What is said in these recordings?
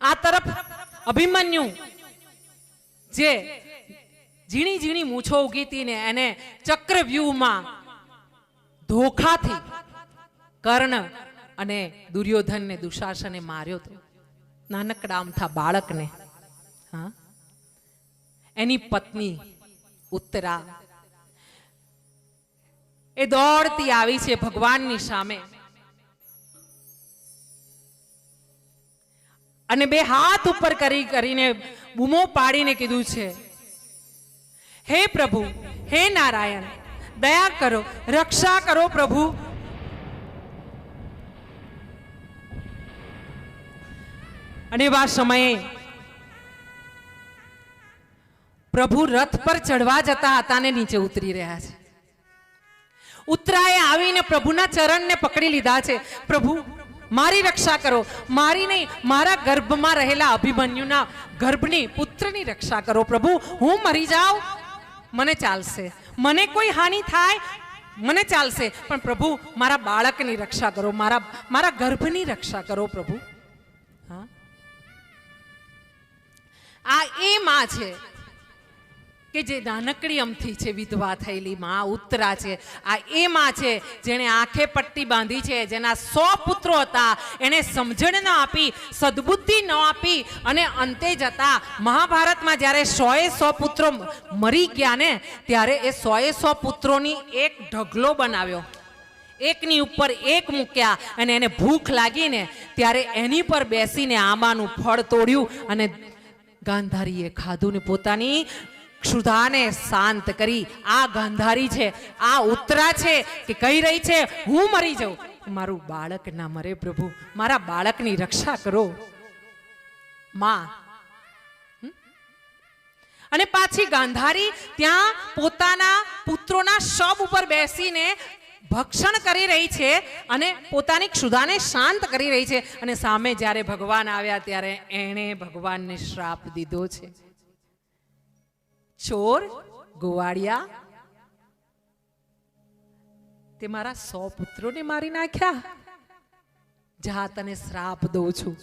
આ તરફ અભિમન્યુ, જે ઝીણી ઝીણી મૂછો ઉગીતી ને એને ચક્રવ્યૂહમાં ધોખાથી કર્ણ અને દુર્યોધનને દુશાસને માર્યો હતો નાનકડા અમથા બાળકને, હા, એની પત્ની ઉત્તરા. એ દોડતી આવી છે ભગવાનની સામે. અને બે હાથ ઉપર કરી કરીને બૂમો પાડીને કીધું છે, હે પ્રભુ, હે નારાયણ, દયા કરો, રક્ષા કરો પ્રભુ. અને એવા સમયે પ્રભુ રથ પર ચડવા જતા હતા ને નીચે ઉતરી રહ્યા છે. ઉત્તરાએ આવીને પ્રભુના ચરણને પકડી લીધા છે. પ્રભુ મારી રક્ષા કરો. મારી નહીં, મારા ગર્ભમાં રહેલા અભિમન્યુના ગર્ભની પુત્રની રક્ષા કરો. પ્રભુ, હું મરી જાઉં, મને ચાલશે. મને કોઈ હાનિ થાય, મને ચાલશે. પણ પ્રભુ, મારા બાળકની રક્ષા કરો. મારા મારા ગર્ભની રક્ષા કરો પ્રભુ. હા. આ એ માં છે. કે જે નાનકડી અમથી છે, વિધવા થયેલી માં, ઉત્તરા છે, આ એ માં છે, જેણે આંખે પટ્ટી બાંધી છે, જેના સો પુત્રો હતા એને સમજણ ન આપી, સદબુદ્ધિ ન આપી, અને અંતે જતા મહાભારતમાં જ્યારે સોએ સો પુત્રો મરી ગયા ને, ત્યારે એ સોએ સો પુત્રોની એક ઢગલો બનાવ્યો. એકની ઉપર એક મૂક્યા, અને એને ભૂખ લાગીને ત્યારે એની પર બેસીને આંબાનું ફળ તોડ્યું, અને ગાંધારીએ ખાધું ને પોતાની ક્ષુધાને શાંત કરી, આ ગાંધારી છે, આ ઉતરા છે કે કહી રહી છે, હું મરી જાઉં. મારું બાળક ના મરે પ્રભુ, મારા બાળકની રક્ષા કરો. માં. અને પાછી ગાંધારી ત્યાં પોતાના પુત્રોના શબ ઉપર બેસીને ભક્ષણ કરી રહી છે અને પોતાની ક્ષુધાને શાંત કરી રહી છે. અને સામે જ્યારે ભગવાન આવ્યા ત્યારે એણે ભગવાનને શ્રાપ દીધો છે. ચોર, ગોવાળિયા. તે મારા સો પુત્રોને મારી નાખ્યા. જા, તને શ્રાપ દઉં છું.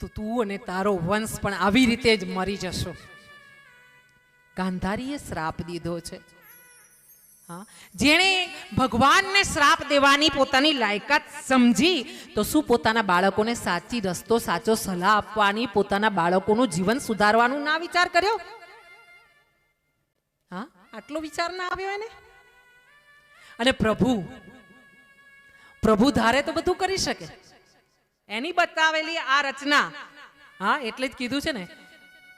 તો તું અને તારો વંશ પણ આવી રીતે જ મરી જશો. ગાંધારીએ શ્રાપ દીધો છે. હા, જેણે ભગવાનને શ્રાપ દેવાની પોતાની લાયકાત સમજી, તો શું પોતાના બાળકોને સાચી રસ્તો, સાચો સલાહ આપવાની, પોતાના બાળકોનું જીવન સુધારવાનું ના વિચાર કર્યો? આટલો વિચાર ના આવ્યો એને અને પ્રભુ પ્રભુ ધારે તો બધું કરી શકે એની બતાવેલી આ રચના હા એટલે જ કીધું છે ને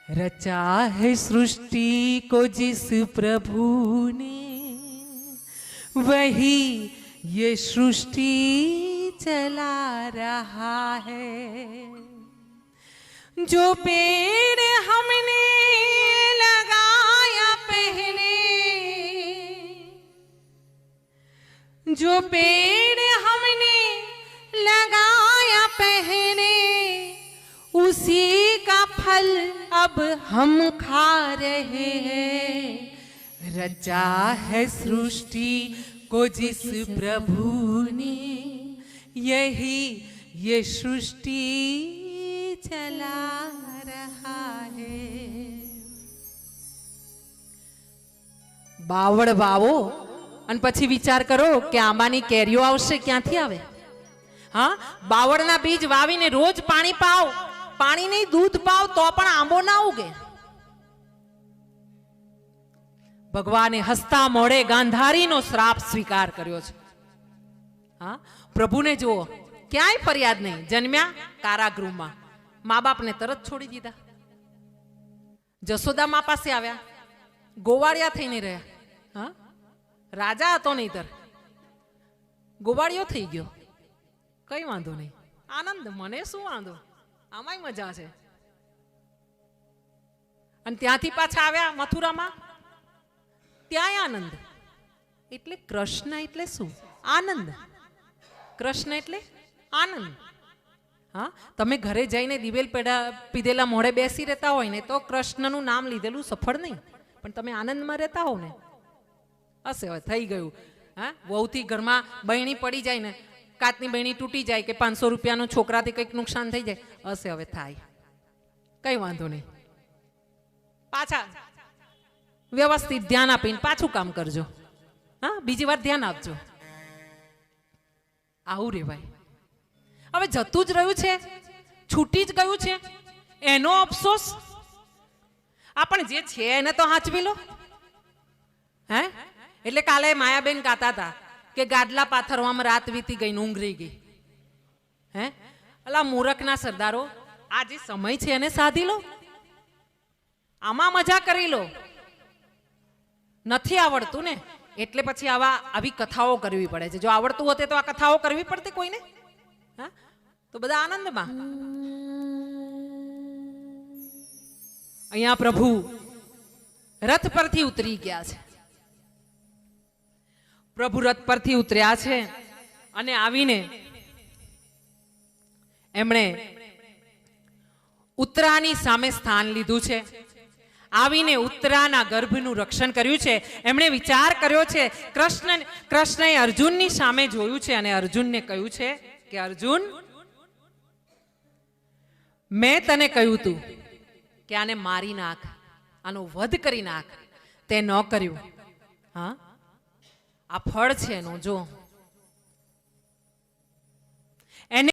રચા है सृष्टि को जिस प्रभु ने वही ये सृष्टि चला रहा है जो पेड़ हमने जो पेड़ हमने लगाया पहले उसी का फल अब हम खा रहे हैं रचा है सृष्टि को जिस प्रभु ने यही ये सृष्टि चला रहा है બાવળ વાવો અને પછી વિચાર કરો કે આંબાની કેરીઓ આવશે, ક્યાંથી આવે? હા? બાવળના બીજ વાવીને રોજ પાણી પાવ પાણી નહીં, દૂધ પાવ તો પણ આંબો ના ઉગે. ભગવાને હસતા મોડે ગાંધારીનો શ્રાપ સ્વીકાર કર્યો છે. હા? પ્રભુને જુઓ, ક્યાંય ફરિયાદ નહીં. જન્મ્યા કારાગૃહમાં. મા બાપને તરત છોડી દીધા. જશોદા મા પાસે આવ્યા. ગોવાળિયા થઈને રહ્યા. હા? રાજા હતો નહીતર ગોવાળિયો થઈ ગયો. કઈ વાંધો નહીં. આનંદ, મને શું વાંધો? આમાંય મજા છે. અને ત્યાંથી પાછા આવ્યા મથુરામાં? ત્યાંય આનંદ. એટલે કૃષ્ણ એટલે શું? આનંદ. કૃષ્ણ એટલે આનંદ. હા, તમે ઘરે જઈને દિવેલ પેડા પીધેલા મોઢે બેસી રહેતા હોય ને તો કૃષ્ણનું નામ લીધેલું સફળ નહીં. પણ તમે આનંદમાં રહેતા હો ને. હશે હવે, થઈ ગયું. હા, વહુથી ઘરમાં બહેણી પડી જાય ને, કાચની બહેણી તૂટી જાય કે પાંચસો રૂપિયાનું છોકરાથી કંઈક નુકસાન થઈ જાય, હશે હવે, થાય. કઈ વાંધો નહીં. પાછા, વ્યવસ્થિત ધ્યાન આપીને પાછું કામ કરજો. હા, બીજી વાર ધ્યાન આપજો. આવું રેવાય હવે જતું જ રહ્યું છે, છૂટી જ ગયું છે, એનો અફસોસ. આ પણ જે છે એને તો હાચવી લો. હે? એટલે કાલે માયાબેન ગાતા હતા કે ગાદલા પાથરવામાં રાત વીતી ગઈ ને ઊંઘ ગઈ. હે? અલા મૂરખના સરદારો આ જે સમય છે એને સાધી લો. આમાં મજા કરી લો. નથી આવડતું ને, એટલે પછી આવા આવી કથાઓ કરવી પડે છે. જો આવડતું હોતે તો આ કથાઓ કરવી પડતી કોઈને? હા? તો બધા આનંદમાં? અહીંયા પ્રભુ રથ પરથી ઉતરી ગયા છે. પ્રભુ રથ પરથી ઉતર્યા છે અને આવીને એમણે ઉત્તરાની સામે સ્થાન લીધું છે. આવીને ઉત્તરાના ગર્ભનું રક્ષણ કર્યું છે. એમણે વિચાર કર્યો છે, કૃષ્ણ, કૃષ્ણએ અર્જુનની સામે જોયું છે અને અર્જુનને કહ્યું છે કે, અર્જુન, મેં તને કહ્યું તું કે આને મારી નાખ, આનો વધ કરી નાખ. તે ન કર્યું. હા? આ ફળ છે એનું જો.